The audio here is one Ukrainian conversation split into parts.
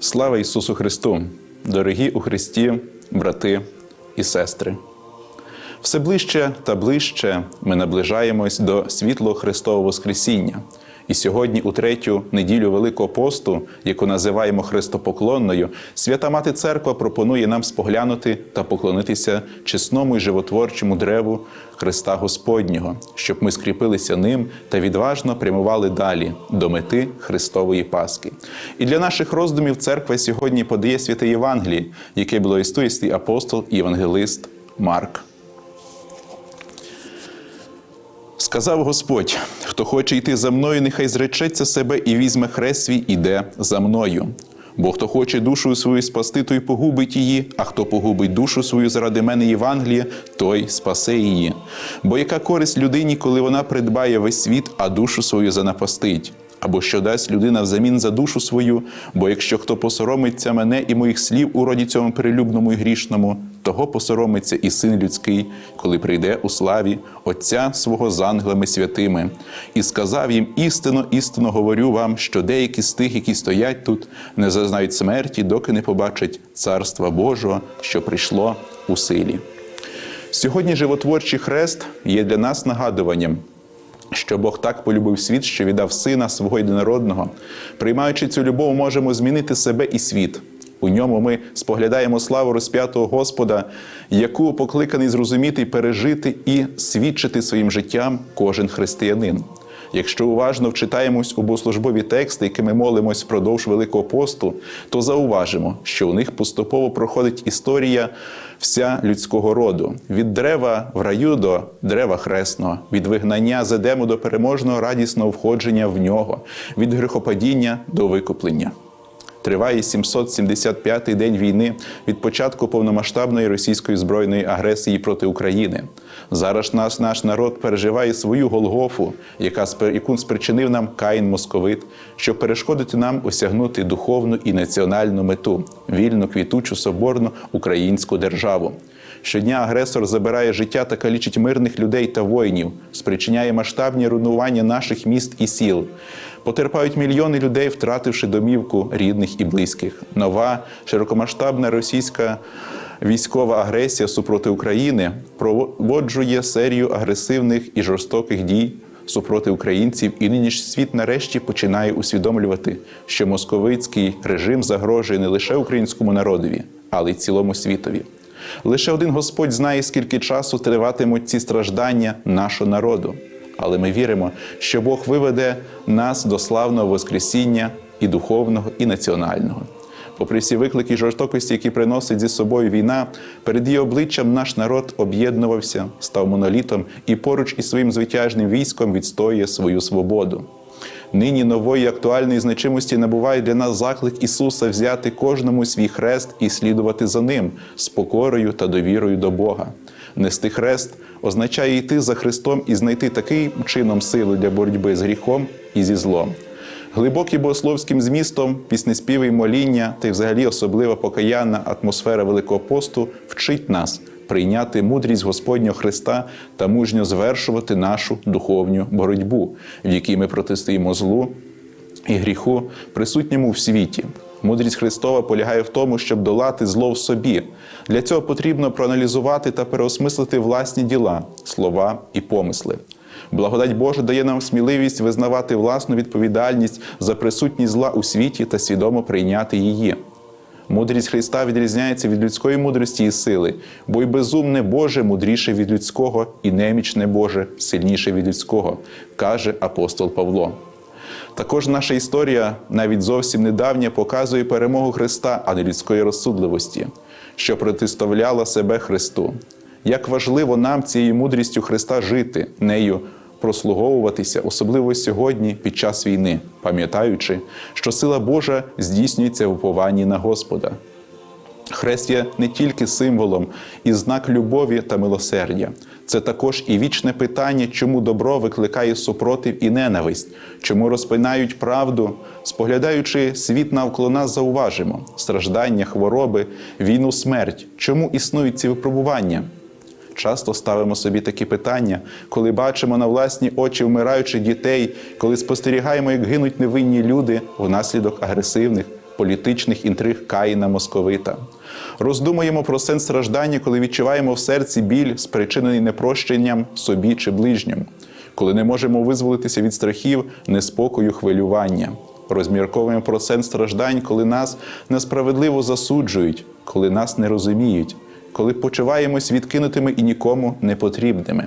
Слава Ісусу Христу! Дорогі у Христі, брати і сестри! Все ближче та ближче ми наближаємось до світлого Христового Воскресіння. І сьогодні, у третю неділю Великого посту, яку називаємо Христопоклонною, свята Мати Церква пропонує нам споглянути та поклонитися чесному і животворчому древу Христа Господнього, щоб ми скріпилися ним та відважно прямували далі до мети Христової Пасхи. І для наших роздумів церква сьогодні подає святе Євангеліє, яке благовістує свій апостол і євангелист Марк. Сказав Господь: хто хоче йти за мною, нехай зречеться себе і візьме хрест свій, іде за мною. Бо хто хоче душу свою спасти, той погубить її, а хто погубить душу свою заради мене Євангелія, той спасе її. Бо яка користь людині, коли вона придбає весь світ, а душу свою занапастить? Або що дасть людина взамін за душу свою, бо якщо хто посоромиться мене і моїх слів у роді цьому перелюбному і грішному, того посоромиться і син людський, коли прийде у славі Отця свого з ангелами святими, і сказав їм істинно, істинно говорю вам, що деякі з тих, які стоять тут, не зазнають смерті, доки не побачать Царства Божого, що прийшло у силі. Сьогодні животворчий хрест є для нас нагадуванням що Бог так полюбив світ, що віддав сина свого єдинородного. Приймаючи цю любов, можемо змінити себе і світ. У ньому ми споглядаємо славу розп'ятого Господа, яку покликаний зрозуміти пережити і свідчити своїм життям кожен християнин. Якщо уважно вчитаємось у богослужбові тексти, якими молимось впродовж Великого посту, то зауважимо, що у них поступово проходить історія вся людського роду від дерева в раю до дерева хресного, від вигнання з Едему до переможного радісного входження в нього, від грехопадіння до викуплення. Триває 775-й день війни від початку повномасштабної російської збройної агресії проти України. Зараз наш, наш народ переживає свою Голгофу, яка яку спричинив нам Каїн Московит, щоб перешкодити нам осягнути духовну і національну мету вільну, квітучу, соборну українську державу. Щодня агресор забирає життя та калічить мирних людей та воїнів, спричиняє масштабні руйнування наших міст і сіл. Потерпають мільйони людей, втративши домівку рідних і близьких. Нова широкомасштабна російська військова агресія супроти України проводжує серію агресивних і жорстоких дій супроти українців, і нині ж світ нарешті починає усвідомлювати, що московицький режим загрожує не лише українському народові, але й цілому світові. Лише один Господь знає, скільки часу триватимуть ці страждання нашого народу. Але ми віримо, що Бог виведе нас до славного Воскресіння і духовного, і національного. Попри всі виклики жорстокості, які приносить зі собою війна, перед її обличчям наш народ об'єднувався, став монолітом і поруч із своїм звитяжним військом відстоює свою свободу. Нині нової актуальної значимості набуває для нас заклик Ісуса взяти кожному свій хрест і слідувати за ним з покорою та довірою до Бога. Нести хрест означає йти за Христом і знайти таким чином силу для боротьби з гріхом і зі злом. Глибоким богословським змістом, піснеспіви й моління та й взагалі особлива покаянна атмосфера Великого посту вчить нас прийняти мудрість Господнього Христа та мужньо звершувати нашу духовну боротьбу, в якій ми протистоїмо злу і гріху, присутньому в світі. Мудрість Христова полягає в тому, щоб долати зло в собі. Для цього потрібно проаналізувати та переосмислити власні діла, слова і помисли. Благодать Божа дає нам сміливість визнавати власну відповідальність за присутність зла у світі та свідомо прийняти її. Мудрість Христа відрізняється від людської мудрості і сили, бо й безумне Боже мудріше від людського, і немічне Боже сильніше від людського, каже апостол Павло. Також наша історія, навіть зовсім недавня, показує перемогу Христа, а не людської розсудливості, що протиставляла себе Христу. Як важливо нам цією мудрістю Христа жити, нею прослуговуватися, особливо сьогодні під час війни, пам'ятаючи, що сила Божа здійснюється в упованні на Господа. Хрест є не тільки символом і знак любові та милосердя, Це також і вічне питання, чому добро викликає супротив і ненависть, чому розпинають правду, споглядаючи світ навколо нас, зауважимо страждання, хвороби, війну, смерть. Чому існують ці випробування? Часто ставимо собі такі питання, коли бачимо на власні очі вмираючих дітей, коли спостерігаємо, як гинуть невинні люди внаслідок агресивних політичних інтриг Каїна Московита. Роздумуємо про сенс страждання, коли відчуваємо в серці біль, спричинений непрощенням собі чи ближньому, коли не можемо визволитися від страхів, неспокою, хвилювання. Розмірковуємо про сенс страждань, коли нас несправедливо засуджують, коли нас не розуміють, коли почуваємось відкинутими і нікому не потрібними.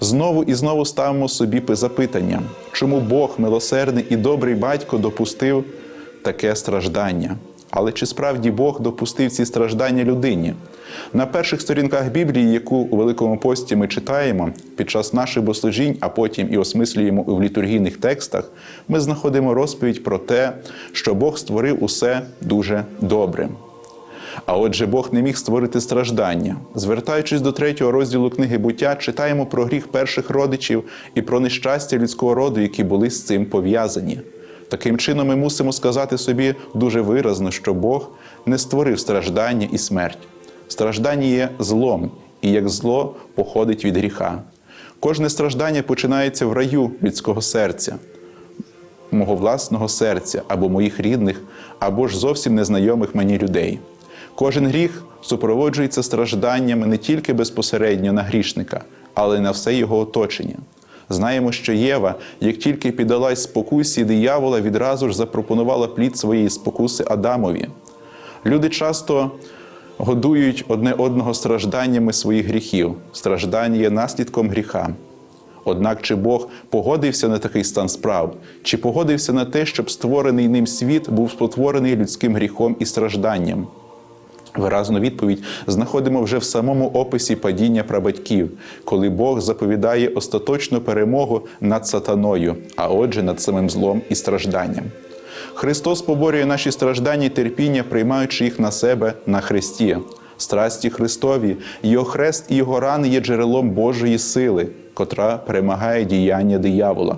Знову і знову ставимо собі запитання, чому Бог, милосердний і добрий батько, допустив таке страждання. Але чи справді Бог допустив ці страждання людині? На перших сторінках Біблії, яку у Великому пості ми читаємо під час наших богослужінь, а потім і осмислюємо в літургійних текстах, ми знаходимо розповідь про те, що Бог створив усе дуже добре. А отже, Бог не міг створити страждання. Звертаючись до третього розділу книги буття, читаємо про гріх перших родичів і про нещастя людського роду, які були з цим пов'язані. Таким чином, ми мусимо сказати собі дуже виразно, що Бог не створив страждання і смерть. Страждання є злом, і як зло походить від гріха. Кожне страждання починається в раю людського серця, мого власного серця або моїх рідних, або ж зовсім незнайомих мені людей. Кожен гріх супроводжується стражданнями не тільки безпосередньо на грішника, але й на все його оточення. Знаємо, що Єва, як тільки піддалась спокусі диявола, відразу ж запропонувала плід своєї спокуси Адамові. Люди часто годують одне одного стражданнями своїх гріхів. Страждання є наслідком гріха. Однак чи Бог погодився на такий стан справ, чи погодився на те, щоб створений ним світ був спотворений людським гріхом і стражданням? Виразну відповідь знаходимо вже в самому описі падіння прабатьків, коли Бог заповідає остаточну перемогу над сатаною, а отже, над самим злом і стражданням. Христос поборює наші страждання і терпіння, приймаючи їх на себе на Христі. Страсті Христові, Його хрест і Його рани є джерелом Божої сили, котра перемагає діяння диявола.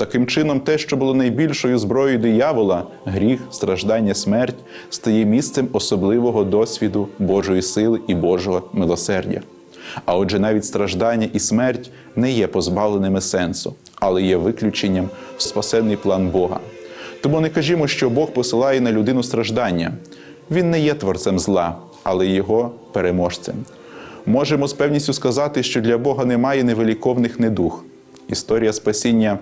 Таким чином, те, що було найбільшою зброєю диявола, гріх, страждання, смерть, стає місцем особливого досвіду Божої сили і Божого милосердя. А отже, навіть страждання і смерть не є позбавленими сенсу, але є виключенням в спасенний план Бога. Тому не кажімо, що Бог посилає на людину страждання. Він не є творцем зла, але його переможцем. Можемо з певністю сказати, що для Бога немає невеликовних недух. Історія спасіння.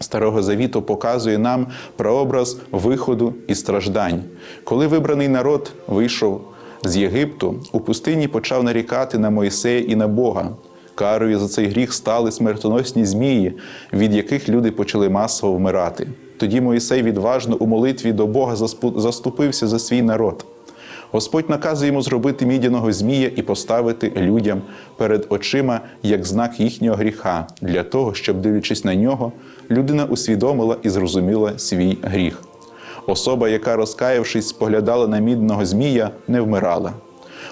Старого Завіту показує нам прообраз виходу і страждань. Коли вибраний народ вийшов з Єгипту, у пустині почав нарікати на Мойсея і на Бога. Карою за цей гріх стали смертоносні змії, від яких люди почали масово вмирати. Тоді Моїсей відважно у молитві до Бога заступився за свій народ. Господь наказує йому зробити мідяного змія і поставити людям перед очима як знак їхнього гріха, для того, щоб, дивлячись на нього, людина усвідомила і зрозуміла свій гріх. Особа, яка, розкаявшись, споглядала на мідного змія, не вмирала.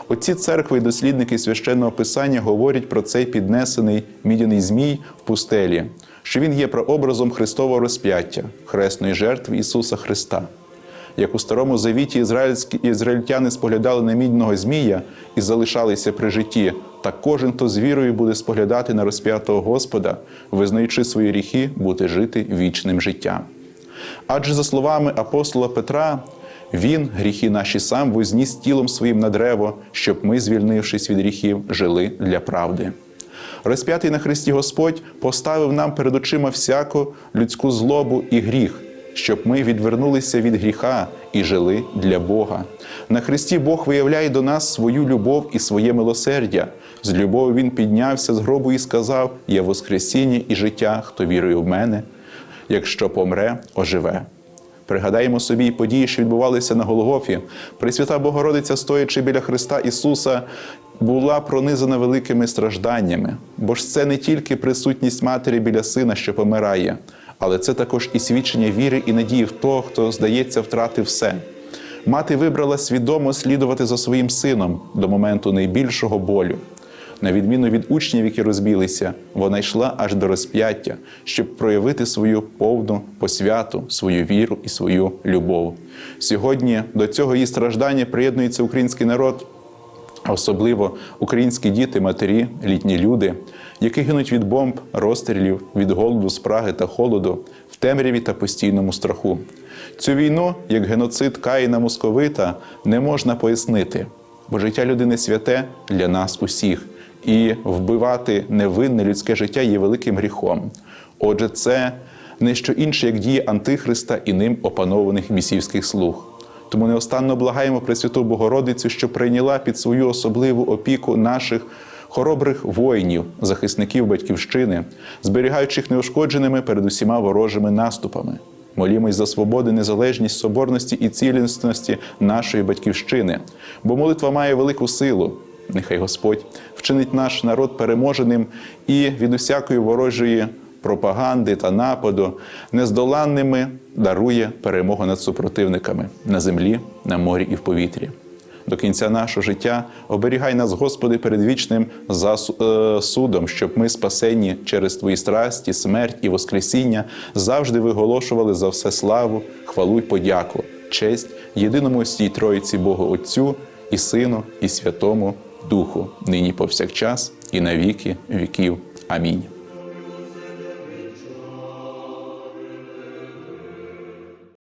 Оці церкви і дослідники священного писання говорять про цей піднесений мідяний змій в пустелі, що він є прообразом Христового розп'яття, хресної жертви Ісуса Христа. Як у Старому Завіті ізраїльські ізраїльтяни споглядали на мідного змія і залишалися при житті, так кожен, хто з вірою буде споглядати на розп'ятого Господа, визнаючи свої гріхи, буде жити вічним життям. Адже, за словами апостола Петра, він, гріхи наші сам, возніс тілом своїм на древо, щоб ми, звільнившись від гріхів, жили для правди. Розп'ятий на Христі Господь поставив нам перед очима всяку людську злобу і гріх щоб ми відвернулися від гріха і жили для Бога. На Христі Бог виявляє до нас свою любов і своє милосердя. З любов'ю Він піднявся з гробу і сказав: Я Воскресіння і життя, хто вірує в мене, якщо помре, оживе. Пригадаємо собі події, що відбувалися на Голгофі. Пресвята Богородиця, стоячи біля Христа Ісуса, була пронизана великими стражданнями, бо ж це не тільки присутність матері біля сина, що помирає, але це також і свідчення віри і надії в того, хто, здається, втратив все. Мати вибрала свідомо слідувати за своїм сином до моменту найбільшого болю. на відміну від учнів, які розбілися, вона йшла аж до розп'яття, щоб проявити свою повну посвяту, свою віру і свою любов. Сьогодні до цього її страждання приєднується український народ. Особливо українські діти, матері, літні люди, які гинуть від бомб, розстрілів, від голоду, спраги та холоду, в темряві та постійному страху. Цю війну, як геноцид Каїна Московита, не можна пояснити, бо життя людини святе для нас усіх, і вбивати невинне людське життя є великим гріхом. Отже, це не що інше, як дії Антихриста і ним опанованих бісівських слуг. Тому неостанно благаємо Пресвяту Богородицю, що прийняла під свою особливу опіку наших хоробрих воїнів, захисників батьківщини, зберігаючи неушкодженими перед усіма ворожими наступами. Молімось за свободу, незалежність, соборності і цілісності нашої батьківщини, бо молитва має велику силу. Нехай Господь вчинить наш народ переможеним і від усякої ворожої пропаганди та нападу нездоланними дарує перемогу над супротивниками на землі, на морі і в повітрі. До кінця нашого життя оберігай нас, Господи, перед вічним е, судом, щоб ми, спасені через Твої страсті, смерть і Воскресіння, завжди виголошували за все славу, хвалу й подяку, честь єдиному стій Троїці Богу Отцю і Сину, і Святому Духу, нині повсякчас, і на віки віків. Амінь.